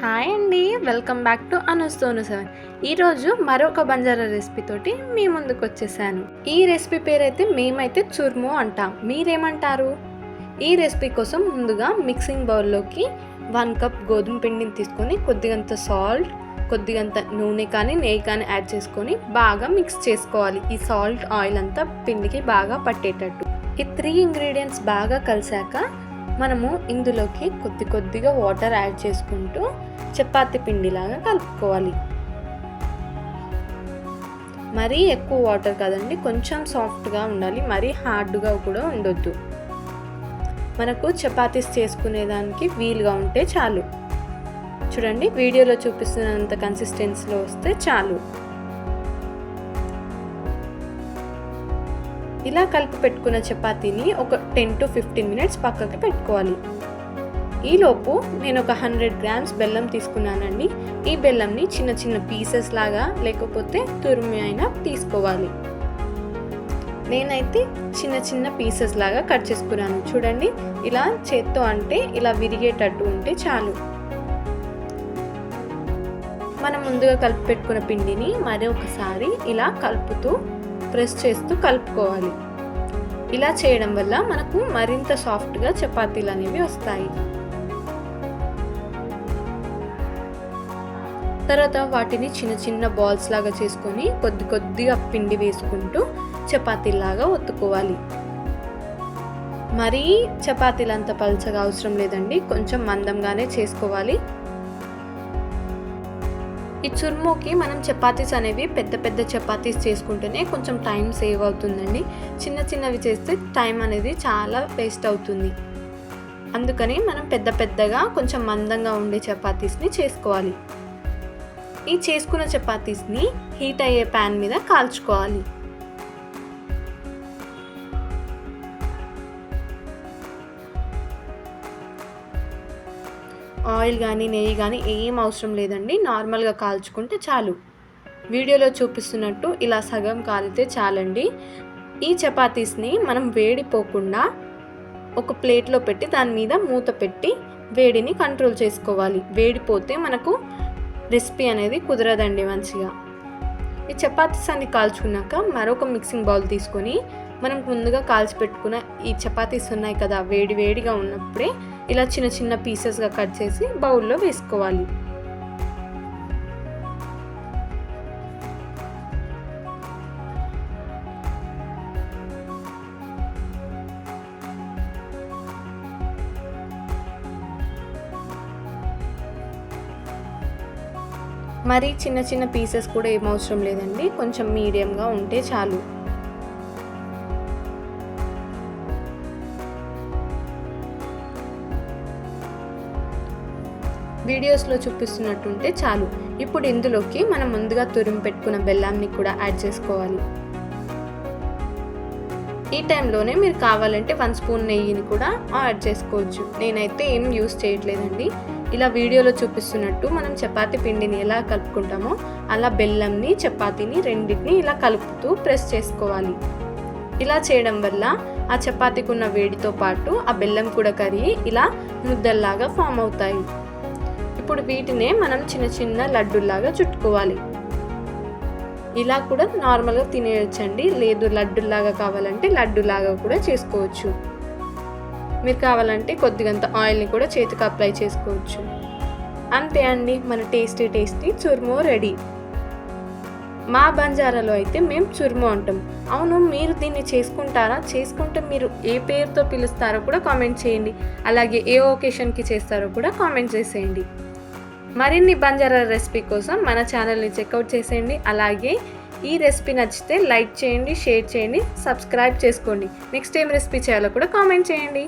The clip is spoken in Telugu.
హాయ్ అండి. వెల్కమ్ బ్యాక్ టు అనుస్తోను సెవెన్. ఈరోజు మరొక బంజారా రెసిపీ తోటి మీ ముందుకు వచ్చేసాను. ఈ రెసిపీ పేరైతే మేమైతే చుర్ము అంటాం. మీరేమంటారు? ఈ రెసిపీ కోసం ముందుగా మిక్సింగ్ బౌల్లోకి వన్ కప్ గోధుమ పిండిని తీసుకొని కొద్దిగంత సాల్ట్ కొద్దిగంత నూనె కానీ నెయ్యి కానీ యాడ్ చేసుకొని బాగా మిక్స్ చేసుకోవాలి. ఈ సాల్ట్ ఆయిల్ అంతా పిండికి బాగా పట్టేటట్టు. ఈ త్రీ ఇంగ్రీడియంట్స్ బాగా కలిసాక మనము ఇందులోకి కొద్ది కొద్దిగా వాటర్ యాడ్ చేసుకుంటూ చపాతి పిండిలాగా కలుపుకోవాలి. మరీ ఎక్కువ వాటర్ కదండి కొంచెం సాఫ్ట్గా ఉండాలి మరీ హార్డ్గా కూడా ఉండొద్దు. మనకు చపాతీస్ చేసుకునేదానికి వీలుగా ఉంటే చాలు. చూడండి వీడియోలో చూపిస్తున్నంత కన్సిస్టెన్సీలో వస్తే చాలు. ఇలా కలిపి పెట్టుకున్న చపాతీని ఒక టెన్ టు ఫిఫ్టీన్ మినిట్స్ పక్కకి పెట్టుకోవాలి. ఈలోపు నేను ఒక హండ్రెడ్ గ్రామ్స్ బెల్లం తీసుకున్నానండి. ఈ బెల్లంని చిన్న చిన్న పీసెస్ లాగా లేకపోతే తురిమి అయినా తీసుకోవాలి. నేనైతే చిన్న చిన్న పీసెస్ లాగా కట్ చేసుకున్నాను. చూడండి ఇలా చేత్తో అంటే ఇలా విరిగేటట్టు ఉంటే చాలు. మనం ముందుగా కలిపి పెట్టుకున్న పిండిని మరొకసారి ఇలా కలుపుతూ ప్రెస్ చేస్తూ కలుపుకోవాలి. ఇలా చేయడం వల్ల మనకు మరింత సాఫ్ట్గా చపాతీలు అనేవి వస్తాయి. తర్వాత వాటిని చిన్న చిన్న బాల్స్ లాగా చేసుకొని కొద్ది కొద్దిగా పిండి వేసుకుంటూ చపాతీలాగా ఒత్తుకోవాలి. మరీ చపాతీలు అంత పల్చగా అవసరం లేదండి. కొంచెం మందంగానే చేసుకోవాలి. ఈ చుర్మోకి మనం చపాతీస్ అనేవి పెద్ద పెద్ద చపాతీస్ చేసుకుంటేనే కొంచెం టైం సేవ్ అవుతుందండి. చిన్న చిన్నవి చేస్తే టైం అనేది చాలా వేస్ట్ అవుతుంది. అందుకని మనం పెద్ద పెద్దగా కొంచెం మందంగా ఉండే చపాతీస్ని చేసుకోవాలి. ఈ చేసుకున్న చపాతీస్ని హీట్ అయ్యే ప్యాన్ మీద కాల్చుకోవాలి. ఆయిల్ కానీ నెయ్యి కానీ ఏం అవసరం లేదండి. నార్మల్గా కాల్చుకుంటే చాలు. వీడియోలో చూపిస్తున్నట్టు ఇలా సగం కాలితే చాలండి. ఈ చపాతీస్ని మనం వేడిపోకుండా ఒక ప్లేట్లో పెట్టి దాని మీద మూత పెట్టి వేడిని కంట్రోల్ చేసుకోవాలి. వేడిపోతే మనకు రెసిపీ అనేది కుదరదండి మంచిగా. ఈ చపాతీస్ అన్ని కాల్చుకున్నాక మరొక మిక్సింగ్ బౌల్ తీసుకొని మనం ముందుగా కాల్చి పెట్టుకున్న ఈ చపాతీస్ ఉన్నాయి కదా వేడి వేడిగా ఉన్నప్పుడే ఇలా చిన్న చిన్న పీసెస్గా కట్ చేసి బౌల్లో వేసుకోవాలి. మరి చిన్న చిన్న పీసెస్ కూడా ఏం అవసరం లేదండి కొంచెం మీడియంగా ఉంటే చాలు. వీడియోస్లో చూపిస్తున్నట్టుంటే చాలు. ఇప్పుడు ఇందులోకి మనం ముందుగా తురిమి పెట్టుకున్న బెల్లాన్ని కూడా యాడ్ చేసుకోవాలి. ఈ టైంలోనే మీరు కావాలంటే వన్ స్పూన్ నెయ్యిని కూడా యాడ్ చేసుకోవచ్చు. నేనైతే ఏం యూస్ చేయట్లేదండి. ఇలా వీడియోలో చూపిస్తున్నట్టు మనం చపాతి పిండిని ఎలా కలుపుకుంటామో అలా బెల్లంని చపాతీని రెండింటిని ఇలా కలుపుతూ ప్రెస్ చేసుకోవాలి. ఇలా చేయడం వల్ల ఆ చపాతీకున్న వేడితో పాటు ఆ బెల్లం కూడా కరిగి ఇలా ముద్దల్లాగా ఫామ్ అవుతాయి. ఇప్పుడు వీటినే మనం చిన్న చిన్న లడ్డుల్లాగా చుట్టుకోవాలి. ఇలా కూడా నార్మల్గా తినేయచ్చండి. లేదు లడ్డులాగా కావాలంటే లడ్డులాగా కూడా చేసుకోవచ్చు. మీరు కావాలంటే కొద్దిగంత ఆయిల్ని కూడా చేతికి అప్లై చేసుకోవచ్చు. అంతే అండి. మన టేస్టీ టేస్టీ చుర్మో రెడీ. మా బంజారాలో అయితే మేము చుర్మో అంటాం. అవును మీరు దీన్ని చేసుకుంటారా? చేసుకుంటే మీరు ఏ పేరుతో పిలుస్తారో కూడా కామెంట్ చేయండి. అలాగే ఏ ఒకేషన్కి చేస్తారో కూడా కామెంట్ చేసేయండి. మరిన్ని బంజారా రెసిపీ కోసం మన ఛానల్ని చెక్అవుట్ చేసేయండి. అలాగే ఈ రెసిపీ నచ్చితే లైక్ చేయండి షేర్ చేయండి సబ్స్క్రైబ్ చేసుకోండి. నెక్స్ట్ ఏం రెసిపీ చేయాలో కూడా కామెంట్ చేయండి.